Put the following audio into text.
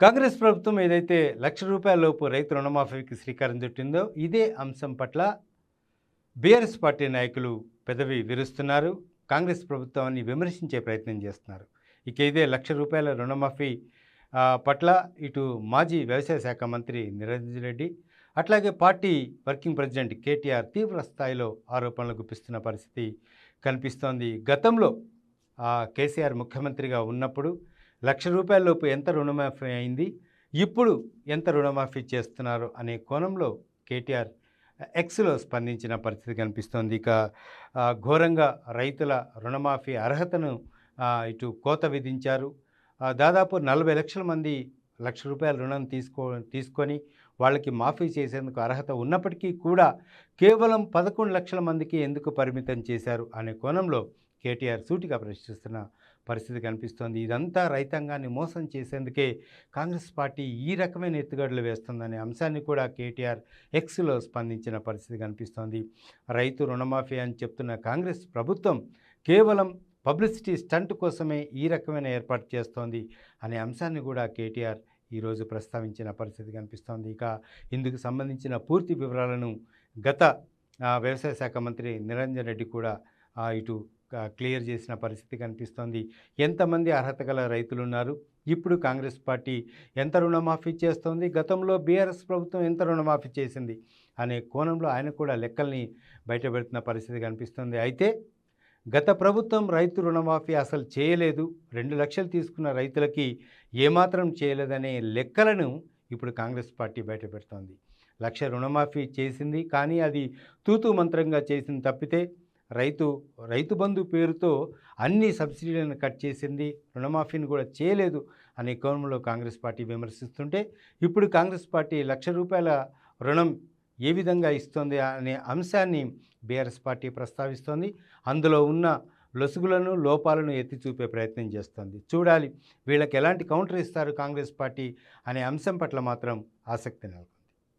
కాంగ్రెస్ ప్రభుత్వం ఏదైతే లక్ష రూపాయల లోపు రైతు రుణమాఫీకి శ్రీకారం చుట్టిందో ఇదే అంశం పట్ల బీఆర్ఎస్ పార్టీ నాయకులు పెదవి విరుస్తున్నారు. కాంగ్రెస్ ప్రభుత్వాన్ని విమర్శించే ప్రయత్నం చేస్తున్నారు. ఇక ఇదే లక్ష రూపాయల రుణమాఫీ పట్ల ఇటు మాజీ వ్యవసాయ శాఖ మంత్రి నిరంజన్ రెడ్డి అట్లాగే పార్టీ వర్కింగ్ ప్రెసిడెంట్ కేటీఆర్ తీవ్ర స్థాయిలో ఆరోపణలు గుప్పిస్తున్న పరిస్థితి కనిపిస్తోంది. గతంలో కేసీఆర్ ముఖ్యమంత్రిగా ఉన్నప్పుడు లక్ష రూపాయల లోపు ఎంత రుణమాఫీ అయింది? ఇప్పుడు ఎంత రుణమాఫీ చేస్తున్నారు? అనే కోణంలో కేటీఆర్ ఎక్స్లో స్పందించిన పరిస్థితి కనిపిస్తోంది. ఇక ఘోరంగా రైతుల రుణమాఫీ అర్హతను ఇటు కోత విధించారు. దాదాపు నలభై లక్షల మంది లక్ష రూపాయల రుణం తీసుకో తీసుకొని వాళ్ళకి మాఫీ చేసేందుకు అర్హత ఉన్నప్పటికీ కూడా కేవలం పదకొండు లక్షల మందికి ఎందుకు పరిమితం చేశారు? అనే కోణంలో కేటీఆర్ సూటిగా ప్రశ్నిస్తున్న పరిస్థితి కనిపిస్తోంది. ఇదంతా రైతాంగాన్ని మోసం చేసేందుకే కాంగ్రెస్ పార్టీ ఈ రకమైన ఎత్తుగడలు వేస్తుందనే అంశాన్ని కూడా కేటీఆర్ ఎక్స్లో స్పందించిన పరిస్థితి కనిపిస్తోంది. రైతు రుణమాఫీ అని చెప్తున్న కాంగ్రెస్ ప్రభుత్వం కేవలం పబ్లిసిటీ స్టంట్ కోసమే ఈ రకమైన ఏర్పాటు చేస్తోంది అనే అంశాన్ని కూడా కేటీఆర్ ఈరోజు ప్రస్తావించిన పరిస్థితి కనిపిస్తోంది. ఇక ఇందుకు సంబంధించిన పూర్తి వివరాలను గత వ్యవసాయ శాఖ మంత్రి నిరంజన్ రెడ్డి కూడా ఇటు క్లియర్ చేసిన పరిస్థితి కనిపిస్తోంది. ఎంతమంది అర్హత గల రైతులు ఉన్నారు ఇప్పుడు కాంగ్రెస్ పార్టీ ఎంత రుణమాఫీ చేస్తోంది? గతంలో బీఆర్ఎస్ ప్రభుత్వం ఎంత రుణమాఫీ చేసింది? అనే కోణంలో ఆయన కూడా లెక్కల్ని బయటపెడుతున్న పరిస్థితి కనిపిస్తుంది. అయితే గత ప్రభుత్వం రైతు రుణమాఫీ అసలు చేయలేదు. రెండు లక్షలు తీసుకున్న రైతులకి ఏమాత్రం చేయలేదనే లెక్కలను ఇప్పుడు కాంగ్రెస్ పార్టీ బయటపెడుతోంది లక్ష రుణమాఫీ చేసింది. కానీ అది తూతూ మంత్రంగా చేసింది తప్పితే రైతు రైతు బంధు పేరుతో అన్ని సబ్సిడీలను కట్ చేసింది. రుణమాఫీని కూడా చేయలేదు అనే కోణంలో కాంగ్రెస్ పార్టీ విమర్శిస్తుంటే ఇప్పుడు కాంగ్రెస్ పార్టీ లక్ష రూపాయల రుణం ఏ విధంగా ఇస్తుంది అనే అంశాన్ని బీఆర్ఎస్ పార్టీ ప్రస్తావిస్తోంది. అందులో ఉన్న లొసుగులను లోపాలను ఎత్తి చూపే ప్రయత్నం చేస్తోంది. చూడాలి వీళ్ళకి ఎలాంటి కౌంటర్ ఇస్తారు కాంగ్రెస్ పార్టీ అనే అంశం పట్ల మాత్రం ఆసక్తి నెలకొంది.